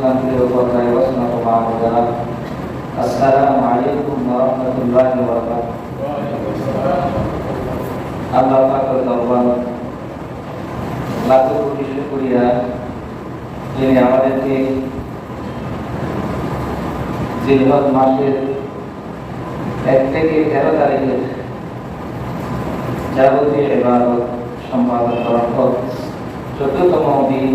বসনত মাহমুদারা আসসালামু আলাইকুম ওয়া রাহমাতুল্লাহি ওয়া বারাকাতুহু। আল্লাহ পাকের দরবার লাখো কোটি শুকরিয়া। যিনি আমাদেরকে জিলহজ মাসের এক থেকে তেরো তারিখের যাবতীয় এবারত সম্পাদন করার পর চোদ্দতম দিন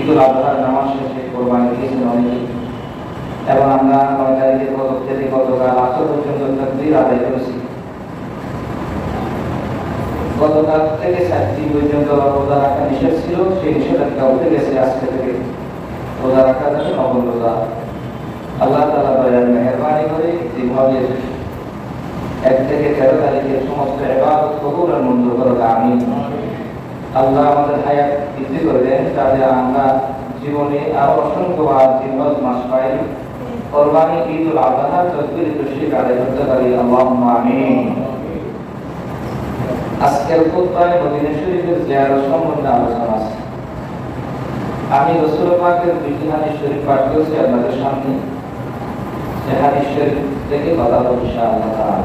ঈদুল আজহার নামাজ শেষে কোরবানি দিয়েছেন অনেকে। এবং আমরা নয় তারিখের গত থেকে গতকাল আসর পর্যন্ত তকদির আদায় করেছি। গতকাল থেকে চারটি পর্যন্ত রোজা রাখা নিষেধ ছিল, সেই নিষেধাজ্ঞা উঠে গেছে আজকে থেকে। রোজা রাখা যাবে নবম রোজা। আল্লাহ তালা দয়ার মেহরবানি করে যেভাবে এক থেকে তেরো তারিখের সমস্ত এবার কবুল আর মঞ্জুর করো আমি আল্লাহ আমাদের হায়াত বৃদ্ধি করে দেন যাতে আমরা জীবনে আরও অসংখ্য বার জিন্নত মাস পাই কোরবানি ঈদুল আজহা তকবির তুশিক আদায় করতে পারি? আল্লাহুম্মা আজকের মদিনা শরীফের সম্বন্ধে আলোচনা আছে। আমি রসুল পাকের দুইটি শরীফ পাঠ করেছি আপনাদের সামনে। শরীফ থেকে কথা ইনশাআল্লাহ। তাআলা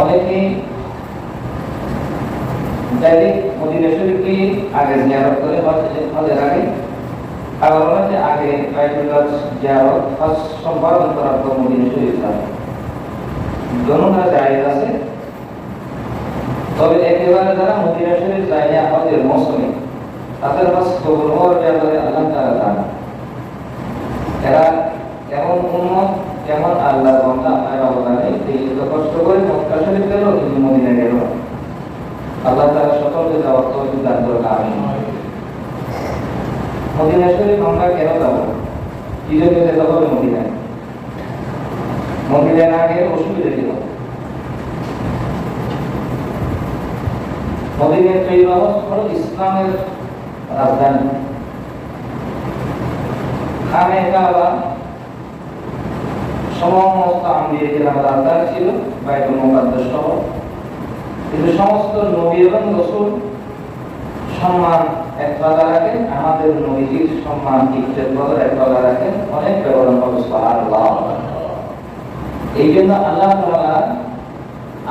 অনেকেই ডাইরেক্ট মদিনা শরীফকে আগে জিয়ারত করে হজের আগে। অনেকে আগে বাইতুল্লাহ জিয়ারত, হজ সম্পাদন করার পর মদিনা শরীফ যাবে জায়েজ আছে। তবে একেবারে যারা মদিনা শরীফ যায় হজের মৌসুমে, তাদের হজ কবুল হওয়ার ব্যাপারে আল্লাহ তাআলা জানেন। এরা কেমন উন্মত কেমন আল্লাহ বান্দা আপনার অবদানে কষ্ট করে মক্কা শরীফ গেল, কিন্তু মদিনা গেল আল্লাহ তাআলা সকলকে যাওয়ার তৌফিক দান করুন আমিন। মদিনা শরীফ আমরা কেন যাব? কি জন্য যেতে হবে মদিনায়? মদিনায় না গেলে অসুবিধা কি হবে? মদিনের তৈরি হলো ইসলামের রাজধানী। খানে কাবা সমস্ত কেরাম রাজধানী ছিল, বাইতুল মুকাদ্দাস সহ কিন্তু সমস্ত নবী এবং রসুল সম্মান এক তলা রাখেন আমাদের নবীজির সম্মান ইজ্জত বদল রাখেন অনেক সুবহানাল্লাহ। এই জন্য আল্লাহ তাআলা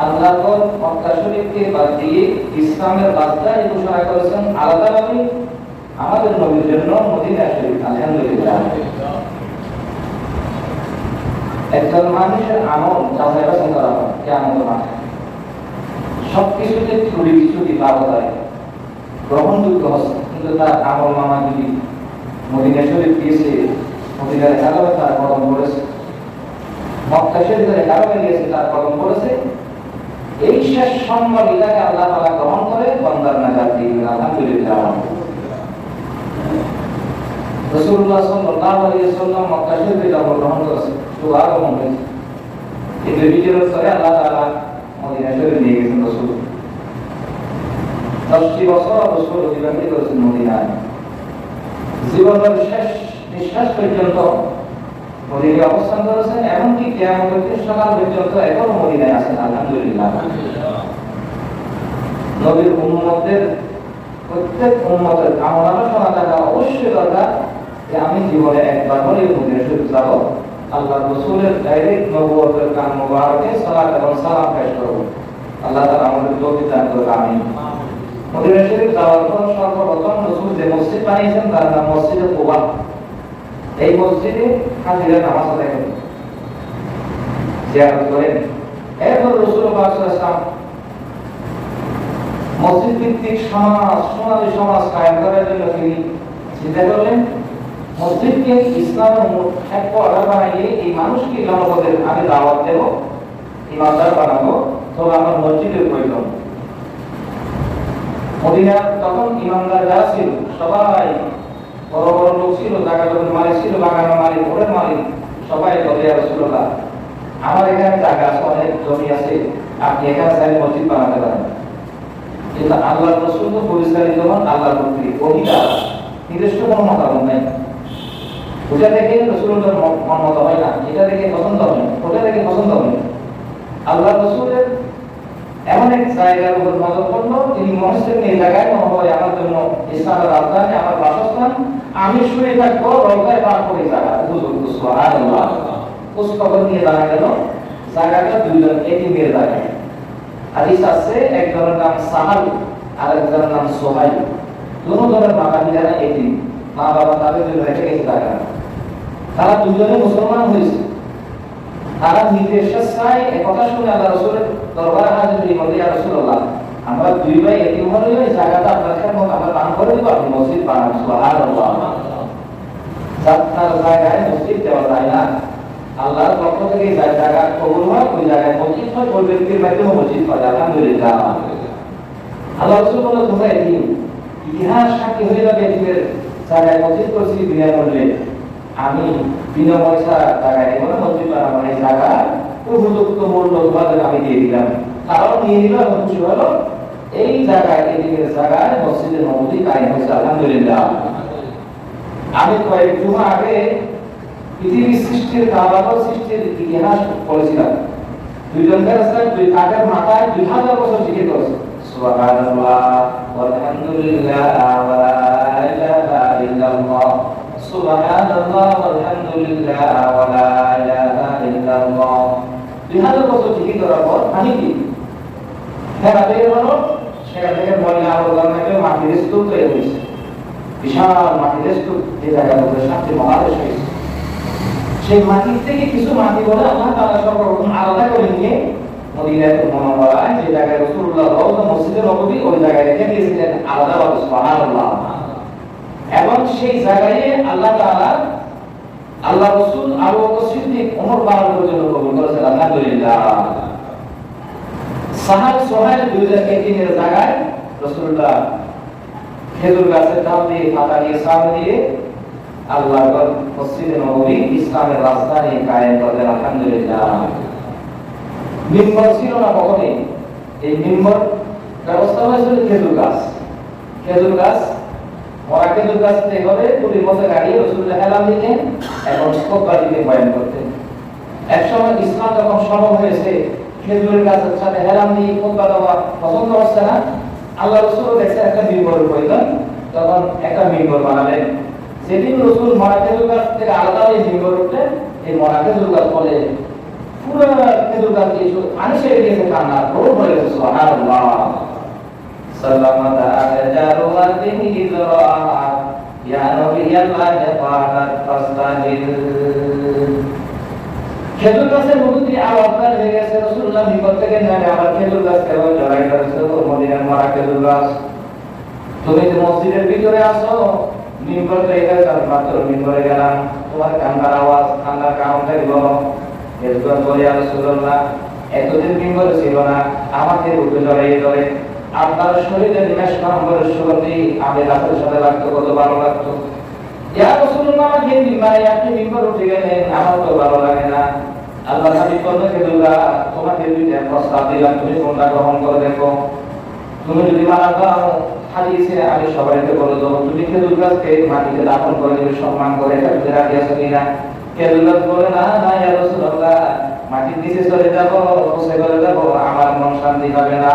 আল্লাহর মক্কা শরীফকে বাদ দিয়ে ইসলামের রাজধানী ঘোষণা করেছেন আলাদাভাবে আমাদের নবীর জন্য মদিনা শরীফ, আলহামদুলিল্লাহ। একজন মানুষের আমল যাচাই বাছাই করা হয় কেমন মাঠে। সবকিছুতে ত্রুটি বিচ্ছুটি পাওয়া যায় গ্রহণযোগ্য কিন্তু তার আমল মামা যদি মদিনা শরীফ দিয়েছে মদিনার কারণে তার কদম পড়েছে। মক্কা শরীফের কারণে গিয়েছে, তার কদম পড়েছে। এই শেষ সম্বল এটাকে আল্লাহ তাআলা গ্রহণ করে বন্দার নাজাত দিবেন আলহামদুলিল্লাহ। রাসূলুল্লাহ সাল্লাল্লাহু আলাইহি ওয়াসাল্লাম মক্কা শরীফে জন্ম গ্রহণ করেছেন শুভ আগমন হয়েছে। বিজয়ের পরে আল্লাহ তাআলা মদিনা শরীফ নিয়ে গেছেন দশটি বছর রাসূল অতিবাহিত করেছেন মদিনায়? জীবনের শেষ নিঃশ্বাস পর্যন্ত মদিনায় অবস্থান করেছেন, এমনকি কেয়ামতের সকাল পর্যন্ত এখনও মদিনায় আছেন, আলহামদুলিল্লাহ। নবীর উম্মতের প্রত্যেক উম্মতের কামনা শোনা থাকা অবশ্যই দরকার যে আমি জীবনে একবার হলে মদিনা শরীফ যাব। আল্লাহ রসুলের ডাইরেক্ট নবুয়তের কান মুবারকে সালাত এবং সালাম পেশ করব। আল্লাহ তাআলা আমাদের তৌফিক দান করুন আমিন। মদিনা শরীফ যাওয়ার পর সর্বপ্রথম রসুল যে মসজিদ বানিয়েছেন তার নাম মসজিদে কুবা। এই মসজিদে হাজিরা নামাজ আদায় করেন। জিয়ারত করেন। এরপর রসুল্লাহ সাল্লাল্লাহু মসজিদ ভিত্তিক সমাজ সোনালী সমাজ কায়েম করার জন্য তিনি চিন্তা করলেন মসজিদকে ইসলামের এক পর্দা বানিয়ে এই মানুষকে জনপদের আমি দাওয়াত দেব ইমানদার বানাবো তবে আমার মসজিদের প্রয়োজন মদিনার তখন ইমানদার যারা ছিল, সবাই বড় ছিল জায়গা জমির মালিক ছিল, বাগানের মালিক ওরের মালিক, সবাই বলে রসুল্লাহ আমার এখানে জায়গা আছে, অনেক জমি আছে, আপনি এখানে চাইলে মসজিদ বানাতে পারেন। কিন্তু আল্লাহ রসুল তো পরিচালিত হন আল্লাহ কর্তৃক অধিকার, নিজস্ব কোনো মতামত নাই। ওটা থেকে রসুলের মতো হয় না, এটা থেকে পছন্দ হয় না, ওটা থেকে পছন্দ হয় না। আল্লাহ রসুলের এমন এক জায়গার উপর নজর পড়ল, তিনি মনস্থির এই জায়গায় হয়, আমার জন্য ইসলামের রাজধানী, আমার বাসস্থান, আমি শুয়ে থাকব রোগায় পার করে জায়গা বুঝুন খবর নিয়ে জানা গেল, জায়গাটা দুইজন এতিমের জায়গা। হাদিস আছে, একজনের নাম সাহাল আর একজনের নাম সোহাইল। দুনো জনের মাতা পিতারা এতিম। মা বাবা তাদের জন্য রেখে গেছে জায়গা। তারা দুজনে মুসলমান হয়েছে। তারা নিজের স্বেচ্ছায় একথা শুনে আল্লাহ রসুলের দরবারে হাজির হয়ে বলে, ইয়া রাসূলুল্লাহ, আমরা দুই ভাই এতিম হলে জায়গাটা আপনার খেদমত আমরা দান করে দিব, আপনি মসজিদ বানান। সুবহানাল্লাহ। যাত্রার জায়গায় মসজিদ দেওয়া যায় না। আল্লাহর পক্ষ থেকে যে জায়গা কবুল হয়, ওই জায়গায় মসজিদ হয়, ওই ব্যক্তির মাধ্যমে মসজিদ হয়, আলহামদুলিল্লাহ। আল্লাহ রসুল বলে, তোমরা এতিম ইতিহাস সাক্ষী হয়ে যাবে এতিমের জায়গায় মসজিদ করছি বিনামূল্যে আমি বিনিময় পয়সা জায়গায় কোনো মসজিদ বানাবো না এই জায়গা উপযুক্ত মূল্য তোমাদের আমি দিয়ে দিলাম। নিয়ে নিল এবং খুশি হলো। এই জায়গায় এদিকের জায়গায় মসজিদের নবী কায়েম হয়েছে, আলহামদুলিল্লাহ। আমি কয়েক জুমা আগে পৃথিবী সৃষ্টির কাবাগর সৃষ্টির ইতিহাস পড়েছিলাম। দুইজন দুই কাঠের মাথায় দুই হাজার বছর জিকির করেছে সুবহানাল্লাহ ওয়ালহামদুলিল্লাহ ওয়া লা ইলাহা ইল্লাল্লাহ। ওয়া লা ইলাহা ইল্লাল্লাহ। দুই হাজার বছর জিকির করার পর আমি কি? হ্যাঁ বের হলো সেখান থেকে ময়লা আবর্জনা থেকে, মাটির স্তূপ তৈরি হয়েছে। বিশাল মাটির স্তূপ, যে মধ্যে সাতটি মহাদেশ হয়েছে। সেই মাটির থেকে কিছু মাটি বলে আল্লাহ তাআলা সর্বপ্রথম আলাদা করে নিয়ে মদিনায় মুনাওয়ারায় যে জায়গায় রাসূলুল্লাহ রওজা মসজিদে ওই জায়গায় রেখে দিয়েছিলেন আলাদা সুবহানাল্লাহ। এবং সেই জায়গায় আল্লাহ তাআলা আল্লাহ রাসূল আবু বকর সিদ্দিক ওমর বারাকাতুর জন্য কবুল করেছেন, আলহামদুলিল্লাহ। সাহাব সোহাইল দুইজন এতিমের জায়গায় রাসূলুল্লাহ খেজুর গাছের ডাল দিয়ে পাতা দিয়ে সামনে দিয়ে আল্লাহ মসজিদে নববী ইসলামের রাজধানী কায়েম করলেন, আলহামদুলিল্লাহ। মিম্বর ছিল না কখনই, এই মিম্বর ব্যবস্থা হয়েছিল খেজুর গাছ। খেজুর গাছ মরা খেজুর গাছ থেকে করে মতো গাড়ি রসুল্লাহ হেলাম দিতেন এখন খোপা দিতে বয়ান করতেন। একসময় ইসলাম যখন সম্ভব হয়েছে, খেজুরের গাছের সাথে হেলাম দিয়ে খোপা দেওয়া পছন্দ হচ্ছে না। আল্লাহ রসুল দেখছেন একটা মিম্বরের প্রয়োজন তখন একটা মিম্বর বানালেন। যেদিন রসুল মরা খেজুর গাছ থেকে আলাদা হয়ে মিম্বর উঠলেন, এই মরা খেজুর গাছ বলে পুরো খেজুর গাছ দিয়ে পানি ছেড়ে কান্না রোড হয়ে গেছে সুবহানাল্লাহ সাল্লামাত আজারু ওয়াদিহি ইজরাআ ইয়া নবিয়াল্লাহ ফাআত ফাস্তাহিল খেজুর গাছের মধ্যে দিয়ে আওয়াজ বের হয়ে গেছে রাসূলুল্লাহ নিকট থেকে নেমে আবার খেজুর গাছ কেন জড়াই করেছে তোর মদিনার মরা খেজুর গাছ তুমি যে মসজিদের ভিতরে আসো মিম্বর তো এখানে যার মাত্র মিম্বরে গেলাম তোমার কান্নার আওয়াজ কান্নার কারণটাই বলো এরপর বলে আর রাসূলুল্লাহ এতদিন মিম্বরে ছিল না আমাকে উঠে জড়াই ধরে আপনার শরীরে নিমেষ নম্বরের সুগন্ধি আমি রাতের সাথে লাগতো, কত ভালো লাগতো। ইয়া রাসূলুল্লাহ, আমাকে মিম্বরে আপনি মিম্বর উঠে গেলেন, আমার তো ভালো লাগে না। আল্লাহ নবী বললেন খেদুল্লাহ তোমাকে দুইটা প্রস্তাব দিলাম, তুমি কোনটা গ্রহণ করে দেখো। তুমি যদি মারা যাও, হাদিসে আমি সবাইকে বলে দেবো, তুমি খেজুর গাছকে মাটিতে দাফন করে দেবে, সম্মান করে, এটা যদি রাজি আছো কিনা? খেজুর গাছ বলে, না না, ইয়া রাসূলুল্লাহ, মাটির নিচে চলে যাব বসে করে যাব, আমার মন শান্তি পাবে না।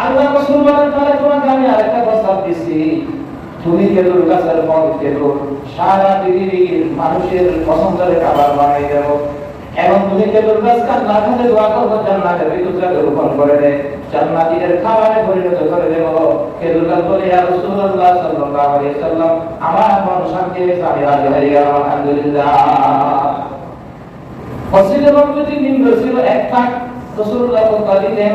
আল্লাহ রাসূল বলেন তাহলে তোমাকে আমি আরেকটা প্রস্তাব দিচ্ছি তুমি খেজুর গাছের ফল খেজুর সারা পৃথিবীর মানুষের পছন্দের খাবার বানাই দেবো। এবং তুমি খেজুর গাছ কান্না খাতে দোয়া করব জান্নাতের ভিতরে রোপণ করে দেয় জান্নাতীদের খাবারে পরিণত করে দেব। খেজুর গাছ বলে, ইয়া রাসূলুল্লাহ সাল্লাল্লাহু আলাইহি সাল্লাম আমার মন শান্তি হয়েছে, আমি রাজি হয়ে গেলাম, আলহামদুলিল্লাহ। মসজিদে নববীতে নিম্ন ছিল এক পাক রাসূলুল্লাহ দিতেন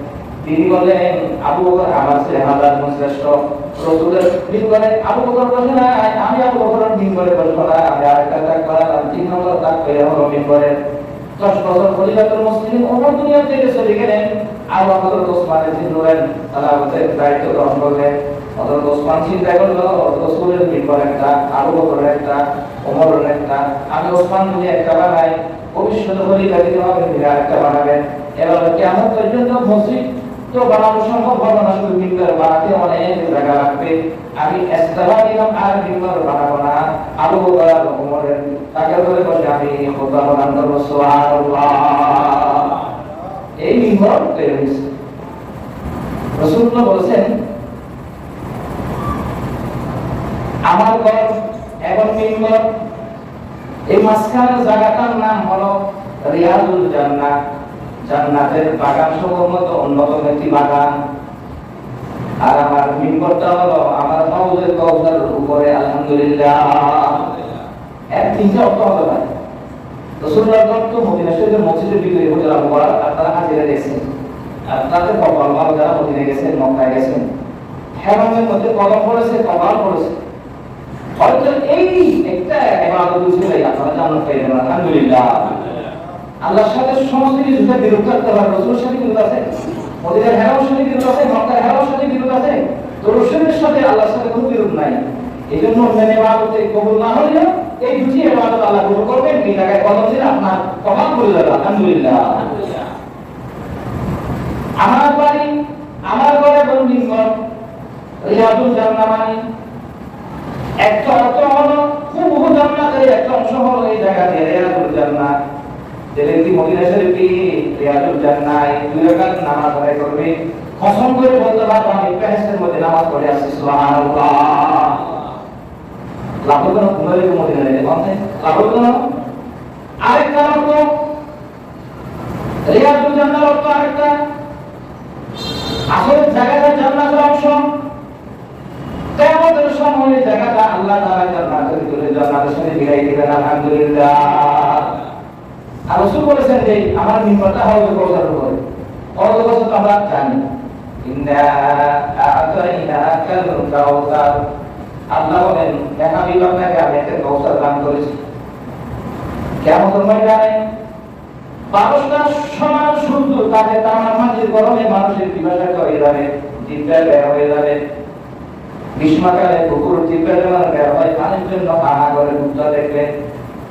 তিনি বলেন আবু বকর আমার চেয়ে হাজার শ্রেষ্ঠ। রসুলের দিন করে আবু বকর বসে না, আমি আবু বকর দিন করে বসবো না আমি আরেকটা ত্যাগ করালাম তিন নম্বর ত্যাগ করে হলো মিম্বরের দশ বছর পরিবারের মুসলিম ওমর দুনিয়া থেকে চলে গেলেন। আর হযরত ওসমানের দিন হলেন তালাবতের দায়িত্ব গ্রহণ করলেন হযরত ওসমান চিন্তা করল রসুলের মিম্বর একটা, আবু বকরের একটা ওমরের একটা। আমি ওসমান যদি একটা বানাই। ভবিষ্যতে খলিফা হবে, তিনি আরেকটা বানাবেন। এবার কেমন পর্যন্ত মসজিদ তো বানানো সম্ভব হবে না শুধু মিম্বর বানাতে অনেক জায়গা লাগবে। আমি এস্তাবা দিলাম, আর মিম্বর বানাবো না। বকর আর ওমরের তাকে ধরে বসে আমি খুতবা বানান করব এই মিম্বর তৈরি হয়েছে। রাসূলুল্লাহ বলেছেন, আমার ঘর এবং মিম্বর, এই মাঝখানের জায়গাটার নাম হলো রিয়াজুল জান্নাত। জান্নাতের বাগান সমূহের অন্যতম একটি বাগান। আর আমার মিম্বরটা হলো আমার হাউজের কৌসার উপরে, আলহামদুলিল্লাহ। এক তিনটা অর্থ হতে পারে। মদিনা ভিতরে বকর আপনারা হাজিরা দেখছেন আর তাদের কপাল ভালো যারা মদিনা গেছেন মক্কায় গেছেন হেরামের মধ্যে পড়েছে পড়েছে। হয়তো এই একটা ইবাদত ছিল আপনারা জান্নাত পাইবেন আলহামদুলিল্লাহ। আল্লাহর সাথে সমস্ত কিছু বিরোধ করতে হবে। রসুলের সাথে বিরোধ আছে? মদিনার হেরামের সাথে বিরোধ আছে? মক্কার হেরামের সাথে বিরোধ আছে? তো রসুলের সাথে আল্লাহর সাথে কোনো বিরোধ নাই। এই জন্য অন্যান্য ইবাদতে কবুল না হলেও এই দুটি ইবাদত আল্লাহ কবুল করবেন। এই জায়গায় কদম দিলে আপনার কপাল খুলে যাবে। আলহামদুলিল্লাহ। আমার বাড়ি, আমার ঘরে বন্দিন ঘর রিয়াদুল জান্নাহ মানে একটা অর্থ হলো খুব জান্নাতের একটা অংশ হলো এই জায়গাতে রিয়াদুল জান্নাহ যে ব্যক্তি মদিনা শরীফে রিয়াদুল জান্নাহ এই দুই রাকাত নামাজ আদায় করবে। কসম করে বলতে পারব, আমি বেহেশতের মধ্যে নামাজ পড়ে আসছি, সুবহানাল্লাহ। লাভ কোনো কুমারী মদিনা নেই? বলতে লাভ কোনো আরেকটা অর্থ রিয়াদুল জান্নাহ অর্থ আরেকটা। আসলে জায়গাটা জান্নাতের অংশ। কিয়ামতের সময় জায়গাটা আল্লাহ তাআলা জান্নাতের ভিতরে জান্নাতের সাথে মিলাই দিবেন, আলহামদুলিল্লাহ। আর বলেছেন যে আমার মিম্বরটা হবে কৌসার উপরে। বছর তো আমরা জানি। করেছি। কিয়ামতের ময়দানে মানুষটা সমান সূর্য তাকে তার মাঝে গরমে মানুষের হয়ে যাবে জিব্বা বের হয়ে যাবে। গ্রীষ্মকালে কুকুর জিব্বা যেমন বের হয় পানির জন্য হাহাকারে উত্তর দেখবেন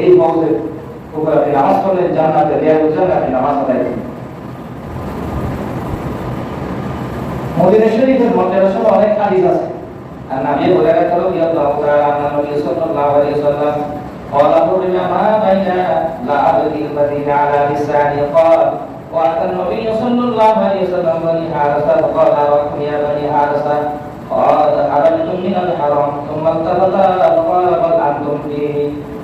এই মৌজে উপরে আপনি নামাজ পড়লেন জান্নাতে রিয়াজুল জান্নাতে নামাজ আদায় করবেন মদিনা শরীফের মর্যাদা সহ অনেক হাদিস আছে আর নবী হুরায়রা রাদিয়াল্লাহু তাআলা আনহু নবী সাল্লাল্লাহু আলাইহি ওয়াসাল্লাম قال حرم ما بين لعبد المدينة على لسانه قال وأتى النبي صلى الله عليه وسلم بني حارثة فقال أراكم يا بني حارثة قال خرجتم من الحرم ثم التفت وقال بل أنتم فيه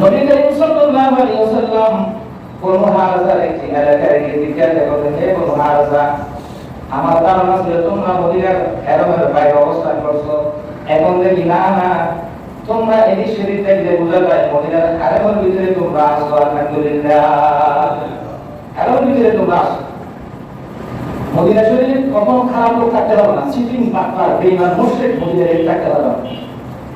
নবী করিম তোমরা মদিনার এরমের বাইরে অবস্থান করছ। ভিতরে তোমরা আসো আলহামদুলিল্লাহ। ভিতরে তোমরা আসো মদিনা কখনো খারাপ লোক থাকতে পারবে না, সিটিং বাটপার বেইমান না।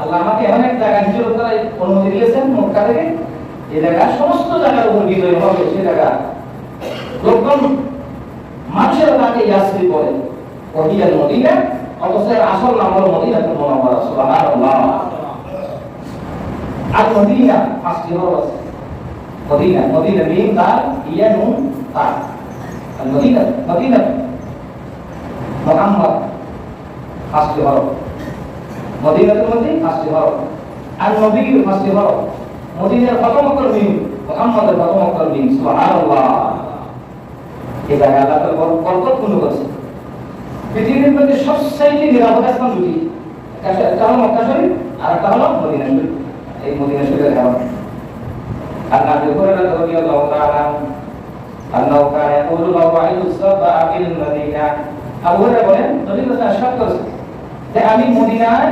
আল্লাহ আমাকে এমন এক জায়গায় হিজরত করার অনুমতি দিয়েছেন, মক্কা থেকে। এই জায়গা সমস্ত জায়গার উপর বিজয়ী হবে সে জায়গা। লোকজন মানুষের তাকে ইয়াসরি বলে ওহিয়াল মদিনা, অথচ আসল নাম হলো মদিনাতুল মুনাওয়ারা, সুবহানাল্লাহ। আর মদিনা, পাঁচটি হরফ আছে মদিনা। মদিনা মিম তার ইয়া নুন তা আর মদিনা মদিনা মুহাম্মদ, পাঁচটি হরফ মদিনাতুল মধ্যে পাঁচটি হরফ আর নবীর পাঁচটি হরফ মদিনার প্রথম অক্ষর মিম মুহাম্মদের প্রথম অক্ষর মিম সুবহানাল্লাহ এই জায়গায় আল্লাহ তাআলা বরকত পূর্ণ করেছে পৃথিবীর মধ্যে সবচাইতে নিরাপদ স্থান দুটি একটা হলো মক্কা শরীফ আর একটা হলো মদিনা শরীফ এই মদিনা শরীফের হেওয়া عن ابي هريره رضي الله تعالى عنه انه كان يقول لو رايت السبع في المدينه আবু হুরায়রা বলেন নবী রাসূল ارشاد করেছেন যে আমি মদিনায়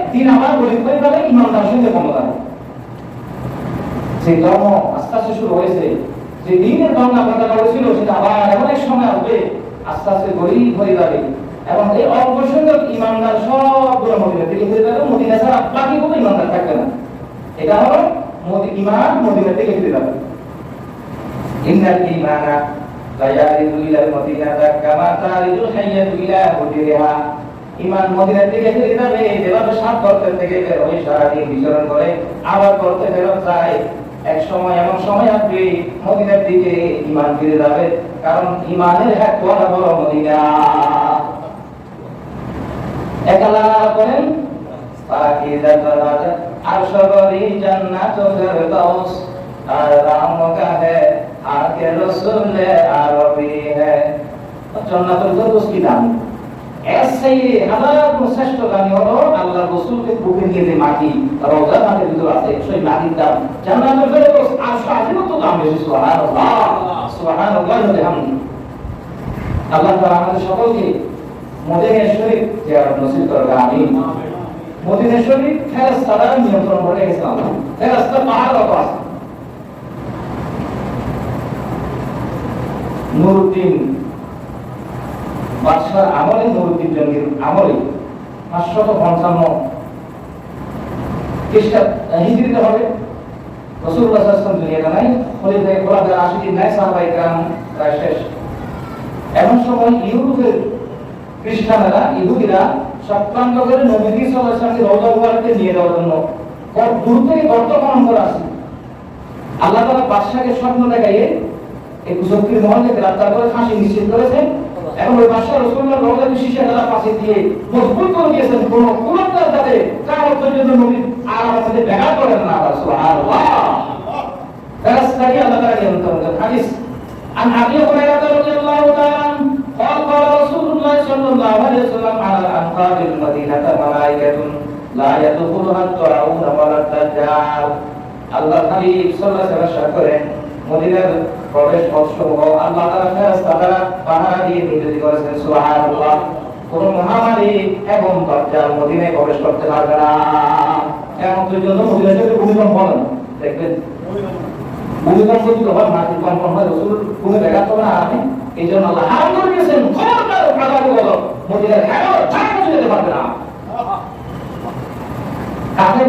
দিন আবার গরিব হয়ে গেলে ইমানদার সঙ্গে ক্ষমতা সেই ধর্ম আস্তে আস্তে শুরু হয়েছে। যে দিনের ধর্ম আপনার করেছিল, সেটা আবার এমন এক সময় আসবে, আস্তে আস্তে গরিব হয়ে যাবে এবং এই অল্প সংখ্যক ইমানদার সবগুলো মদিনা থেকে ফিরে যাবে মদিনা ছাড়া বাকি কোনো ইমানদার থাকবে না। এটা হলো ইমান মদিনা থেকে ফিরে যাবে ইন্নাল ঈমানা লা ইয়ারিদু ইলাল মদিনাতা কামা তারিদুল হাইয়াতু ইলা হুজরিহা। ইমান মদিনা দিকে ফিরে যাবে যেভাবে সাত করতে থেকে বের হয়ে সারাদিন বিচরণ করে, আবার করতে ফেরত যায়। এক সময় এমন সময় আসবে মদিনার দিকে ইমান ফিরে যাবে কারণ ইমানের এক বড় বড় মদিনা একালা করেন তরাজ আরশবরি জান্নাত ফিরদাউস। আরাম কা হে আকে রসুল আরবি হে জান্নাতুল ফিরদাউস কি দাম? শ্রেষ্ঠ সকলকে মদিনা শরীফ জিয়ারত নসিব করবে আমিন। মদিনা শরীফ করে গেছে আল্লাহ। ফেরেশতা বাদশার আমলে নবদ্বীপ জঙ্গির আমলে পাঁচশত পঞ্চান্ন হবে। ইহুদিরা নিয়ে করে আসে আল্লাহ তালা স্বপ্ন দেখাইয়ে এই কুসক্তির মহলকে গ্রেপ্তার করে ফাঁসি নিশ্চিত করেছেন। এখন ওই বাদশাহ রাসূলুল্লাহ রওজাকে শিশা ঢালা পাশে দিয়ে মজবুত করে দিয়েছেন কোন কুলতার যাতে কামত পর্যন্ত নবী আর আমাদের ব্যাঘাত করেন না সুবহানাল্লাহ ফেরেশতাকে আল্লাহ তাআলা নিয়ন্ত্রণ করেন হাদিস عن ابي هريره رضي الله تعالى عنه قال قال رسول الله صلى الله عليه وسلم على الانقاض المدينه ملائكه لا يدخلها الطاعون ولا الدجال আল্লাহ হাবিব সাল্লাল্লাহু আলাইহি ওয়াসাল্লাম করেন মদিনার প্রবেশ আল্লাহ ফেরেশতা দ্বারা পাহারা দিয়ে করেছেন কোন মহামারী এবং দজ্জাল মদিনায় প্রবেশ করতে পারবে না। মদিনা থেকে ভূমিকম্প দেখবেন, ভূমিকম্প মাটির কম্পন হয়, রসুল ভূমি না আমি এই জন্য আল্লাহ করে দিয়েছেন। খবরদার বলো, মদিনার যেতে পারবে না।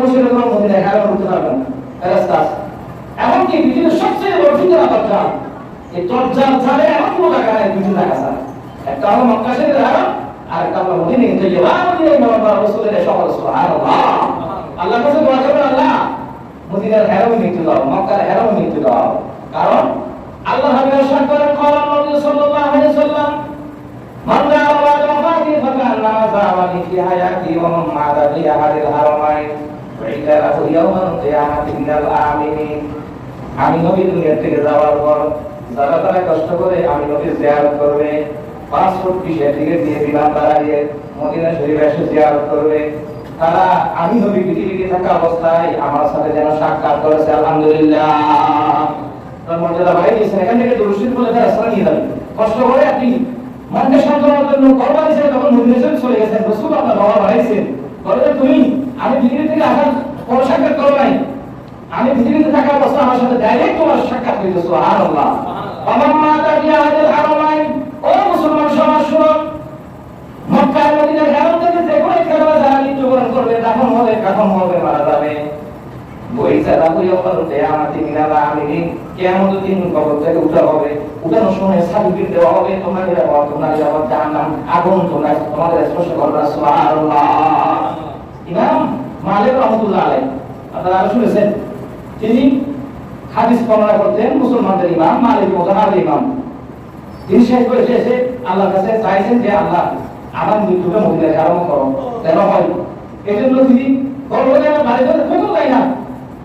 বসে মদিনার হ্যাঁ উঠতে পারবে না। আছে। এমনকি পৃথিবীর সবচেয়ে বড় ফিতনা দরজা এই দরজার ছাড়ে এমন কোনো জায়গা নেই দুটো জায়গা ছাড়া একটা হলো মক্কা শরীফের হারাম আর একটা হলো মদিনা কিন্তু যে বা মদিনা মোহাম্মদ রাসূলের সকল সুবহানাল্লাহ আল্লাহর কাছে দোয়া করবেন আল্লাহ মদিনার হেরাম মৃত্যু দাও মক্কার হেরাম মৃত্যু দাও কারণ আল্লাহ হাবিব ইরশাদ করেন قال النبي صلى الله عليه وسلم من دعا بعد وفاته فكأنما زعمني في حياتي ومن مات في أحد الحرمين وعند له يوم القيامة من الآمنين আমি নবী দুনিয়া থেকে যাওয়ার পর যারা তারা কষ্ট করে আমি নবীর জিয়ারত করবে ফুট পিছিয়ে থেকে দিয়ে বিমান দাঁড়িয়ে মদিনা শরীফ এসে জিয়ারত করবে। তারা, আমি নবী পৃথিবীতে থাকা অবস্থায় আমার সাথে যেন সাক্ষাৎ করেছে, আলহামদুলিল্লাহ। তার থেকে দুরুশিদ বলে তারা কষ্ট করে আপনি মনকে সান্ত্বনার জন্য তখন চলে আপনার বাবা বাড়াইছেন বলে তুমি, আমি পৃথিবী থেকে আসার করো নাই। আমি পৃথিবীতে থাকা অবস্থা আমার সাথে ডাইরেক্ট তোমার সাক্ষাৎ সুবহানাল্লাহ। আমার মা ও মুসলমান সমাজ শুনো। মদিনার থেকে যে কোনো যারা মৃত্যুবরণ করবে হবে হবে, মারা যাবে। বই বই কেয়ামত দিন কবর থেকে উঠা হবে। উঠানোর সময় দেওয়া হবে, তোমাদের আবার তোমাদের আবার জাহান্নাম আগুন তোমরা তোমাদের স্পর্শ করবে না ইমাম মালিক রহমতুল্লাহ আলাইহি। আপনারা শুনেছেন? তিনি হাদিস বর্ণনা করতেন, মুসলমানদের ইমাম, মালিক মোজাহার ইমাম। তিনি শেষ করে শেষে আল্লাহর কাছে চাইছেন যে, আল্লাহ, আমার মৃত্যুটা মহিলাকে আরম্ভ করো, যেন হয়। এই জন্য তিনি গর্ভবতী আমার বাড়িতে কোথাও যায় না।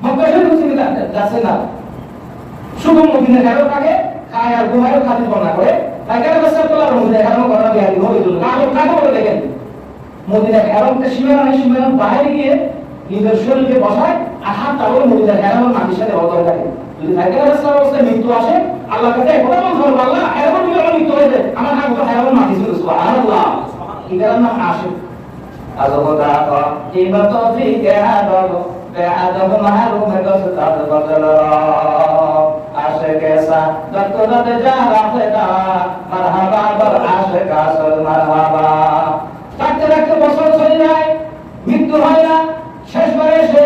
মক্কা শরীফ তিনি যা- যাচ্ছেন না। শুধু মদিনা গেল তাকে খায় আর ঘুমায় খাদি বর্ণনা করে। তাই কেন ব্যস্ত করলাম মদিনা গেল করা বিহারি হয়ে দিল কাকে বলে দেখেন। মদিনা গেলকে সীমানা সীমানা বাইরে গিয়ে নিজের শরীরকে বসায় আর হাত তাহলে মদিনা গেল মাটির সাথে বদল থাকে যদি থাকে ব্যস্ত অবস্থায় মৃত্যু আসে আল্লাহ কাছে একবার বলতে পারব আল্লাহ এরকম তুমি আমার মৃত্যু হয়েছে আমার হাত তো হেরম মাটি ছিল সুবহানাল্লাহ। আদব বেআদব মাহরুম বদল যা মারহাবা আশিক মারহাবা থাকতে থাকতে বছর চলে যায় মৃত্যু হয় না শেষ করে এসে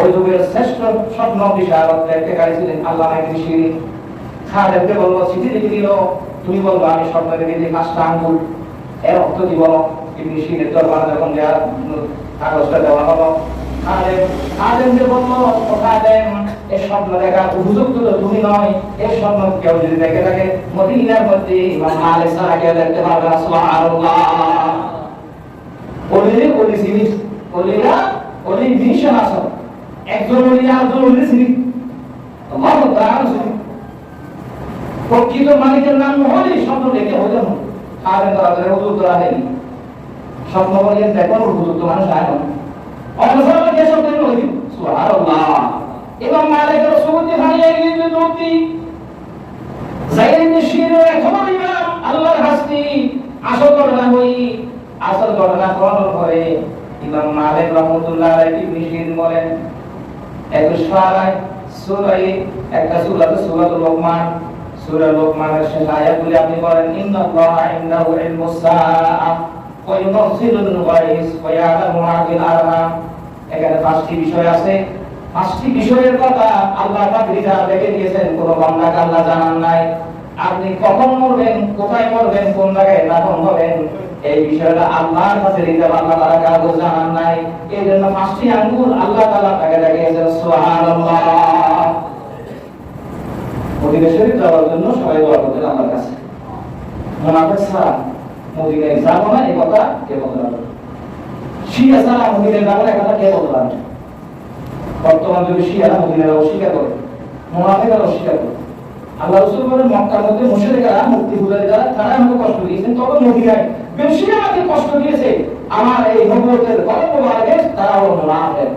ওই শ্রেষ্ঠ স্বপ্ন বিশারদ দেখতে গাইছিলেন আল্লাহ শিরি খাদেরকে বলব চিঠি লিখে দিল তুমি বলব, আমি স্বপ্ন দেখে যে পাঁচটা আঙ্গুল। এর অর্থ দিব ইবনি দরবার যখন দেওয়া কাগজটা দেওয়া হলো, খাদেম খাদেমকে বলল স্বপ্ন কেউ যদি দেখে থাকে, মদিনার মধ্যে দেখতে পারবে সুবহানাল্লাহ। আসো একজন অলি আরেকজন অলি চিনি। আল্লাহ তাআলা চিনি। প্রকৃত মালিকের নাম হলি শব্দ ডেকে হইল না তারা ধরে হুজুর তোরা নেই স্বপ্ন বলিয়ে দেখুন হুজুর তো মানুষ আয় না অবসর কে শব্দ হইল সুবহানাল্লাহ। এবং মালিকের সুবুতি ভাইয়ে গিয়ে দুটি জাইদ শিরের খবর ইমাম আল্লাহর হাসতি আসল ঘটনা হই, আসল ঘটনা বর্ণনা করে ইমাম মালিক রহমতুল্লাহ আলাইহি শিরিন বলেন এখানে পাঁচটি বিষয় আছে। পাঁচটি বিষয়ের কথা আল্লাহ দেখে দিয়েছেন, কোন বান্দাকে আল্লাহ জানান নাই। আপনি কখন মরবেন, কোথায় মরবেন, কোন জায়গায় দাফন হবেন এই বিষয়টা আল্লাহর কাছে দিতে আল্লাহ তাআলা কাউকে জানান নাই। এই জন্য পাঁচটি আঙ্গুল আল্লাহ তাকে দেখিয়েছেন, সুবহানাল্লাহ। যাওয়ার জন্য সবাই দোয়া করতেন কাছে। ছাড়া যাব না এই কথা কে বলতে পারবে? শিয়া ছাড়া যাব না কে বলতে পারবে? বর্তমান যুগে শিয়ারা অস্বীকার করে। অস্বীকার করে। আল্লাহ রসুল বলেন, মক্কার মধ্যে মুশরিকরা মূর্তি পূজারী যারা তারা আমাকে কষ্ট দিয়েছেন, তবে মদিনায় বেশি আমাকে কষ্ট দিয়েছে। আমার এই নবুয়তের গল্প আগে তারা হলো মুনাফিক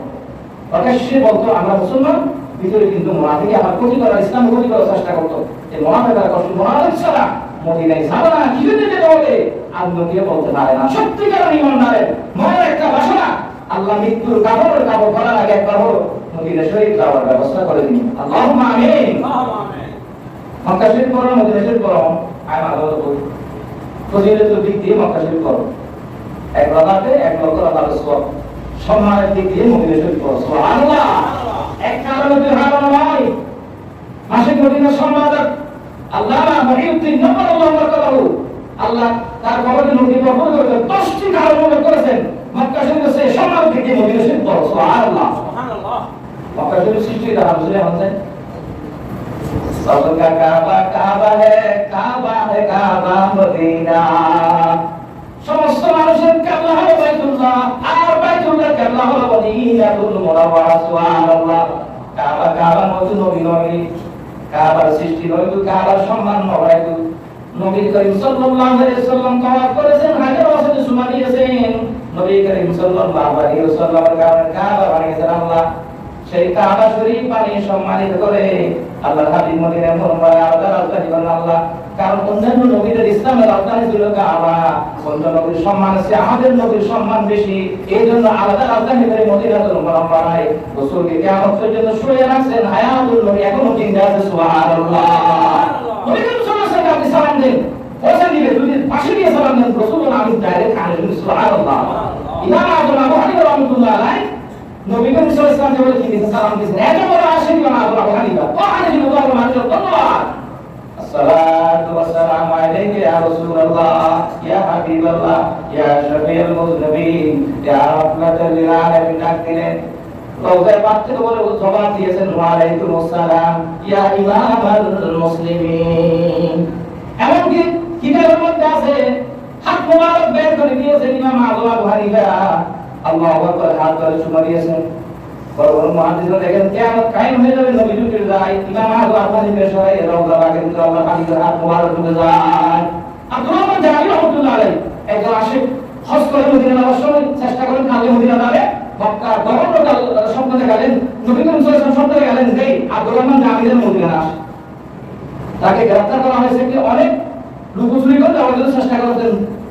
প্রকাশ্যে বলতো আমরা মুসলমান ভিতরে কিন্তু মুনাফিক আমার ক্ষতি করার ইসলাম ক্ষতি করার চেষ্টা করতো। এই মুনাফিকরা কষ্ট মুনাফিক ছাড়া মদিনায় যাবে না কি যেতে হবে? নদীয়ে বলতে পারে না। সত্যিকার ইমানদারের মনের একটা বাসনা। আল্লাহ মৃত্যুর কাপড় কাপড় করার আগে একবার হলো মদিনা শরীফ যাওয়ার ব্যবস্থা করে দিন। আল্লাহ আমিন। মক্কা শরীফ করো মদিনা শরীফ করো আয় মা বলো বল ফজিলতের দিক দিয়ে মক্কা শরীফ করো এক রাকাতে এক লক্ষ রাকাত সওয়াব সম্মানের দিক দিয়ে মদিনা শরীফ করো সুবহানাল্লাহ! এক কারণে দুই হারানো নয়। মাসিক মদিনা সম্মানক আল্লাহ মহিউদ্দিন নবর আল্লাহ বরকাতাহু আল্লাহ তার কবরে নদী বহন করে দশটি কারণ উল্লেখ করেছেন। মক্কা শরীফে সে সম্মান থেকে মদিনা শরীফ করো সুবহানাল্লাহ! মক্কা শরীফ সৃষ্টি দ্বারা বুঝলে আমাদের सबका काबा काबा है काबा है काबा मदीना সমস্ত মানুষের কাবলা হলো বাইতুল্লাহ আর বাইতুল্লাহ কাবলা হলো মদিনাতুল মুনাওয়ারা সুবহানাল্লাহ কাবা কাবা মতো নবী নবী কাবার সৃষ্টি নয়তো কাবার সম্মান নয়তো নবী করিম সাল্লাল্লাহু আলাইহি সাল্লাম তওয়াফ করেছেন হাজার বছর সুমা দিয়েছেন নবী করিম সাল্লাল্লাহু আলাইহি সাল্লামের কারণে কাবা বানিয়েছেন আল্লাহ সেই কাবা শরীফ বানিয়ে সম্মানিত করে আল্লাহর হাবিব মদিনায় মুনওয়ারা আল্লাহর রাজধানী বানান আল্লাহ। কারণ অন্যান্য নবীদের ইসলামের রাজধানী ছিল কাবা। অন্য নবীর সম্মান আছে, আমাদের নবীর সম্মান বেশি। এই জন্য আলাদা রাজধানী করে মদিনাতুল মুনাওয়ারায় রাসূলকে কিয়ামত পর্যন্ত শুয়ে রাখছেন হায়াতুল নবী, এখনও জিন্দা আছে, সুবহানাল্লাহ। আপনি সালাম দেন। পয়সা দিলে যদি পাশে দিয়ে সালাম দেন, রাসূল আমি ডাইরেক্ট কানে শুনি সুবহানাল্লাহ। ইমাম আবু হানিফা রাহমাতুল্লাহ আলাইহি নবী করিম সাল্লাল্লাহু আলাইহি ওয়াসাল্লাম তিনি সালাম দিয়েছেন এত বড় আশীর্বাদ আল্লাহ হানিফা ওয়াহানি আল্লাহ মানুষের ধন্যবাদ। আসসালাতু ওয়াসসালামু আলাইকা ইয়া রাসূলুল্লাহ, ইয়া হাবিবাল্লাহ, ইয়া শাফিউল এমনকি আছে? হাত মোবারক বের করে দিয়েছেন ইমাম আল্লাহু আকবার, হাত ধরে চুমা দিয়েছেন চেষ্টা করেন কালে মদিনা যাবে মক্কা গভর্নর সম্পদে গেলেন নবী তাকে গ্রেফতার করা হয়েছে অনেক লুকোচুরি করে দেওয়ার চেষ্টা করেছেন।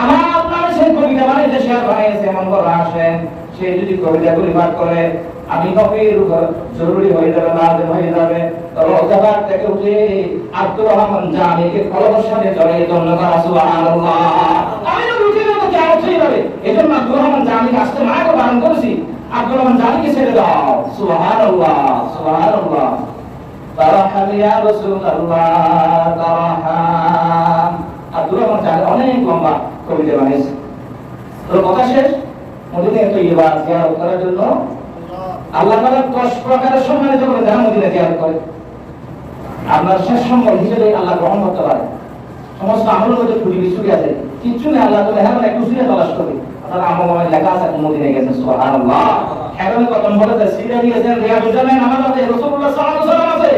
আমার আপনার সেই কবিতা বানাইতে সে বানাইছে এমন করে আসেন সে যদি কবিতাগুলি পাঠ করে, আমি উপর জরুরি হয়ে যাবে, লাজম হয়ে যাবে রোজাবার থেকে উঠে আব্দুর রহমান জামিকে কলমের সাথে জড়িয়ে করা, সুবহানাল্লাহ। আমি তো রুটি মতো কেমন হয়ে যাবে। এজন্য আব্দুর রহমান জামিকে আসতে মাকে বারণ করেছি। আব্দুর রহমান জামিকে ছেড়ে দাও। সুবহানাল্লাহ সুবহানাল্লাহ। আব্দুর রহমান অনেক লম্বা। কবিতা বানিয়েছে। তো কথা শেষ? মদিনায় তো ইবাদ জিয়ারত করার জন্য আল্লাহ তাআলা 10 প্রকারের সম্মানিত করে যারা মদিনা জিয়ারত করে। আপনার শেষ সম্বল হিসেবে আল্লাহ গ্রহণ করতে পারে। সমস্ত আমলের মধ্যে ত্রুটি বিচ্ছুটি আছে। কিচ্ছু নেই, আল্লাহ তাআলা হ্যাঁ একটু সিরে তলাশ করি আপনার আমল নামায় লেখা আছে মদিনায় গেছে সুবহানাল্লাহ। এখন কত বলেছে, সিরে গিয়েছেন রিয়াজুল জামিন নামাজ আছে রাসূলুল্লাহ সাল্লাল্লাহু আলাইহি ওয়াসাল্লাম আছে।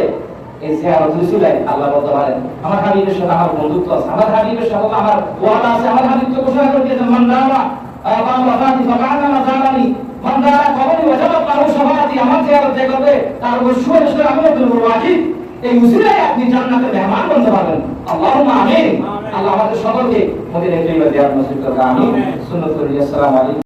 এই জিয়ারত রসুলাই আল্লাহ বলতে পারেন আমার হাবিবের সাথে আমার বন্ধুত্ব আছে আমার হাবিবের সাথে আমার ওয়াদা আছে আমার হাবিব তো ঘোষণা করে দিয়েছেন মান দাওয়া আবাম ওয়াফাতি ফাকানা মাজালানি মান দাওয়া কবরি ওয়াজাবাত লাহু শাফাআতি আমার জিয়ারত যে তার উপর সুরেশ আমি আব্দুল ওয়াহিদ এই উসিলায় আপনি জান্নাতের মেহমান বনতে পারবেন। আল্লাহুম্মা আমিন। আল্লাহ আমাদের সকলকে মদিনায় জিয়ারত নসিব করুন। আমিন। সুন্নাতুল আসসালামু আলাইকুম